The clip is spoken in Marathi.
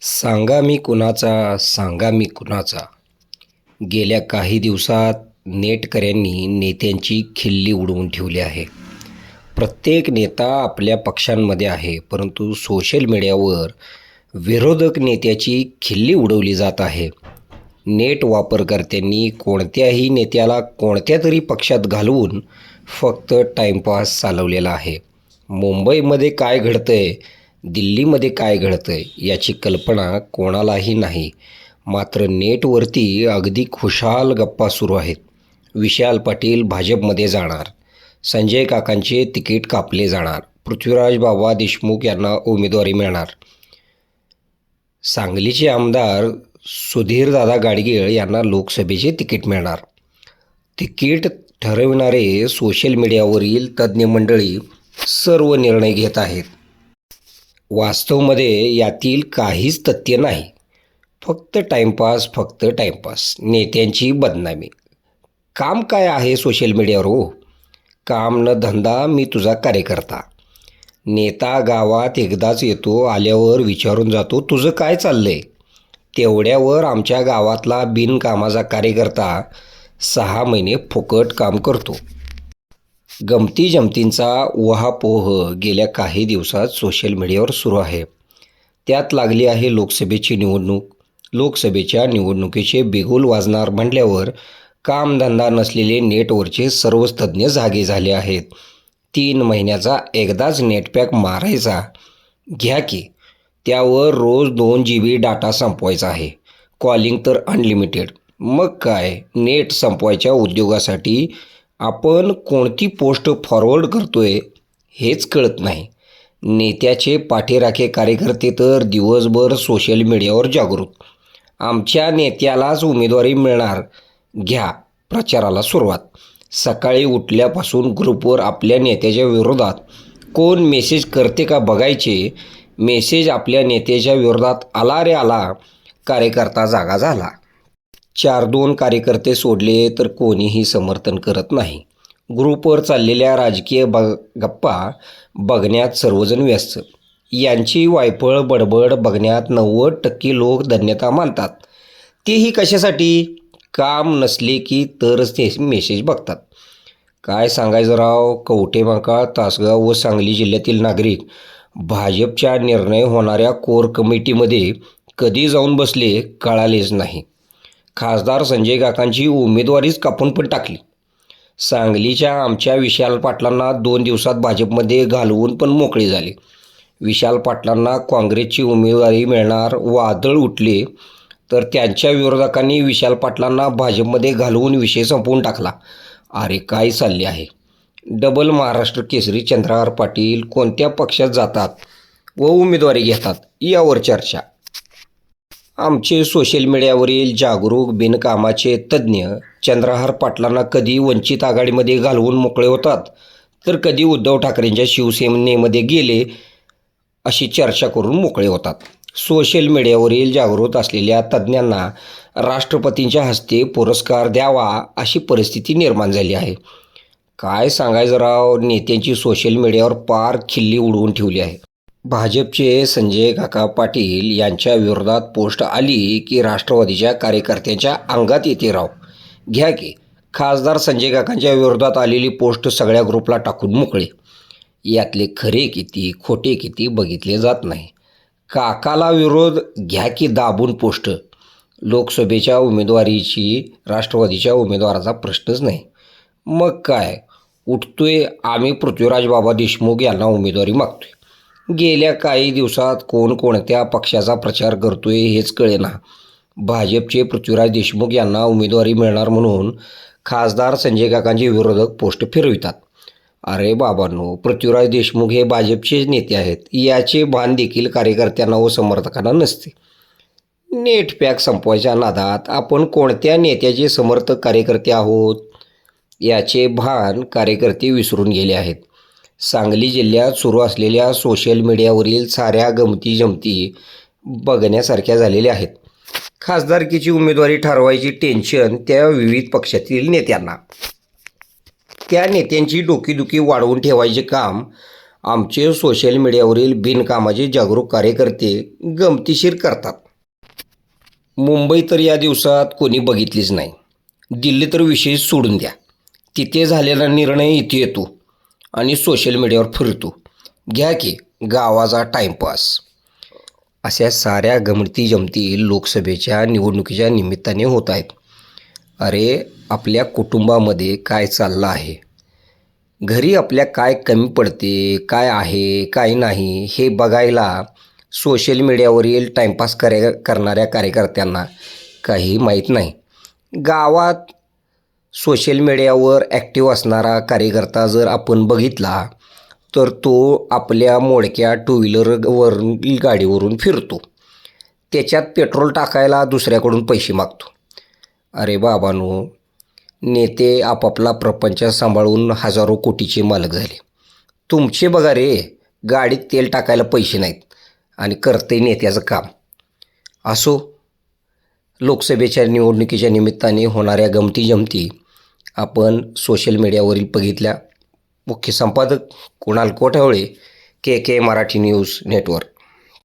सांगा मी कुणाचा सांगा मी कुणाचा. गेल्या काही दिवसात नेटकऱ्यांनी नेत्यांची खिल्ली उडवून ठेवली आहे. प्रत्येक नेता आपल्या पक्षांमध्ये आहे परंतु सोशल मीडियावर विरोधक नेत्याची खिल्ली उडवली जात आहे. नेट वापरकर्त्यांनी कोणत्याही नेत्याला कोणत्या तरी पक्षात घालवून फक्त टाईमपास चालवलेला आहे. मुंबईमध्ये काय घडतं आहे दिल्लीमध्ये काय घडतंय याची कल्पना कोणालाही नाही. मात्र नेटवरती अगदी खुशाल गप्पा सुरू आहेत. विशाल पाटील भाजपमध्ये जाणार. संजय काकांचे तिकीट कापले जाणार. पृथ्वीराज बाबा देशमुख यांना उमेदवारी मिळणार. सांगलीचे आमदार सुधीरदादा गाडगीळ यांना लोकसभेचे तिकीट मिळणार. तिकीट ठरविणारे सोशल मीडियावरील तज्ज्ञ मंडळी सर्व निर्णय घेत आहेत. वास्तवमध्ये यातील काहीच तथ्य नाही. फक्त टाईमपास फक्त टाईमपास नेत्यांची बदनामी. काम काय आहे सोशल मीडियावर हो? काम न धंदा मी तुझा कार्यकर्ता. नेता गावात एकदाच येतो आल्यावर विचारून जातो तुझं काय चाललं आहे तेवढ्यावर आमच्या गावातला बिनकामाचा कार्यकर्ता सहा महिने फुकट काम करतो. गमती जमतींचा वहापोह गेल्या काही दिवसात सोशल मीडियावर सुरू आहे. त्यात लागली आहे लोकसभेची निवडणूक. लोकसभेच्या निवडणुकीचे बिगुल वाजणार म्हटल्यावर कामधंदा नसलेले नेटवरचे सर्वच तज्ज्ञ जागे झाले आहेत. तीन महिन्याचा एकदाच नेटपॅक मारायचा. घ्या की त्यावर रोज दोन जी बी डाटा संपवायचा आहे. कॉलिंग तर अनलिमिटेड मग काय नेट संपवायच्या उद्योगासाठी आपण कोणती पोस्ट फॉरवर्ड करतोय हेच कळत नाही. नेत्याचे पाठीराखे कार्यकर्ते तर दिवसभर सोशल मीडियावर जागृत. आमच्या नेत्यालाच उमेदवारी मिळणार. घ्या प्रचाराला सुरुवात. सकाळी उठल्यापासून ग्रुपवर आपल्या नेत्याच्या विरोधात कोण मेसेज करते का बघायचे? मेसेज आपल्या नेत्याच्या विरोधात आला रे आला. कार्यकर्ता जागा झाला. चार दोन कार्यकर्ते सोडले तर कोणीही समर्थन करत नाही. ग्रुपवर चाललेल्या राजकीय ब गप्पा बघण्यात सर्वजण व्यस्त. यांची वायफळ बडबड बघण्यात नव्वद टक्के लोक धन्यता मानतात. तेही कशासाठी? काम नसले की तरच ते मेसेज बघतात. काय सांगायचं राव? कवठेमाका तासगाव व सांगली जिल्ह्यातील नागरिक. भाजपच्या निर्णय होणाऱ्या कोर कमिटीमध्ये कधी जाऊन बसले कळालेच नाही. खासदार संजय काकांची उमेदवारीच कापून पण टाकली. सांगलीच्या आमच्या विशाल पाटलांना दोन दिवसात भाजपमध्ये घालवून पण मोकळे झाले. विशाल पाटलांना काँग्रेसची उमेदवारी मिळणार वादळ उठले तर त्यांच्या विरोधकांनी विशाल पाटलांना भाजपमध्ये घालवून विषय संपवून टाकला. अरे काय चालले आहे? डबल महाराष्ट्र केसरी चंद्रहार पाटील कोणत्या पक्षात जातात व उमेदवारी घेतात यावर चर्चा. आमचे सोशल मीडियावरील जागरूक बिनकामाचे तज्ज्ञ चंद्रहार पाटलांना कधी वंचित आघाडीमध्ये घालवून मोकळे होतात? तर कधी उद्धव ठाकरेंच्या शिवसेनेमध्ये गेले अशी चर्चा करून मोकळे होतात. सोशल मीडियावरील जागृत असलेल्या तज्ज्ञांना राष्ट्रपतींच्या हस्ते पुरस्कार द्यावा अशी परिस्थिती निर्माण झाली आहे. काय सांगायचं राव? नेत्यांची सोशल मीडियावर पार खिल्ली उडवून ठेवली आहे. भाजपचे संजय काका पाटील यांच्या विरोधात पोस्ट आली की राष्ट्रवादीच्या कार्यकर्त्यांच्या अंगात येते राव. घ्या की खासदार संजय काकांच्या विरोधात आलेली पोस्ट सगळ्या ग्रुपला टाकून मोकळे. यातले खरे किती खोटे किती बघितले जात नाही. काकाला विरोध घ्या की दाबून पोस्ट. लोकसभेच्या उमेदवारीची राष्ट्रवादीच्या उमेदवाराचा प्रश्नच नाही. मग काय उठतोय आम्ही पृथ्वीराज बाबा देशमुख यांना उमेदवारी मागतोय. गेल्या काही दिवसात कोण कोणत्या पक्षाचा प्रचार करतोय हेच कळेना. भाजपचे पृथ्वीराज देशमुख यांना उमेदवारी मिळणार म्हणून खासदार संजय काकांचे विरोधक पोस्ट फिरवितात. अरे बाबांनो पृथ्वीराज देशमुख हे भाजपचे नेते आहेत. याचे भान देखील कार्यकर्त्यांना व समर्थकांना नसते. नेट पॅक संपवायच्या नादात आपण कोणत्या नेत्याचे समर्थक कार्यकर्ते आहोत? याचे भान कार्यकर्ते विसरून गेले आहेत. सांगली जिल्ह्यात सुरू असलेल्या सोशल मीडियावरील साऱ्या गमती जमती बघण्यासारख्या झालेल्या आहेत. खासदारकीची उमेदवारी ठरवायची टेन्शन त्या विविध पक्षातील नेत्यांना. त्या नेत्यांची डोकीदुखी वाढवून ठेवायचे काम आमचे सोशल मीडियावरील बिनकामाचे जागरूक कार्यकर्ते गमतीशीर करतात. मुंबई तर या दिवसात कोणी बघितलीच नाही. दिल्ली तर विषय सोडून द्या. तिथे झालेला निर्णय इथे येतो. आणि सोशल मीडियावर फिरतो. घ्या की गावाचा टाईमपास अशा साऱ्या गमती जमती लोकसभेच्या निवडणुकीच्या निमित्ताने होत आहेत. अरे आपल्या कुटुंबामध्ये काय चाललं आहे? घरी आपल्या काय कमी पडते काय आहे काय नाही हे बघायला सोशल मीडियावरील टाईमपास करे करणाऱ्या कार्यकर्त्यांना काही माहीत नाही. गावात सोशल मीडियावर ॲक्टिव्ह असणारा कार्यकर्ता जर आपण बघितला तर तो आपल्या मोडक्या टू व्हीलरवरून गाडीवरून फिरतो. त्याच्यात पेट्रोल टाकायला दुसऱ्याकडून पैसे मागतो. अरे बाबानो नेते आपापला प्रपंच सांभाळून हजारो कोटीचे मालक झाले. तुमचे बघा रे गाडीत तेल टाकायला पैसे नाहीत आणि करते नेत्याचं काम. असो लोकसभेच्या निवडणुकीच्या निमित्ताने होणाऱ्या गमती जमती आपण सोशल मीडियावरील बघितल्या. मुख्य संपादक Kunal Kothawale K K Marathi news network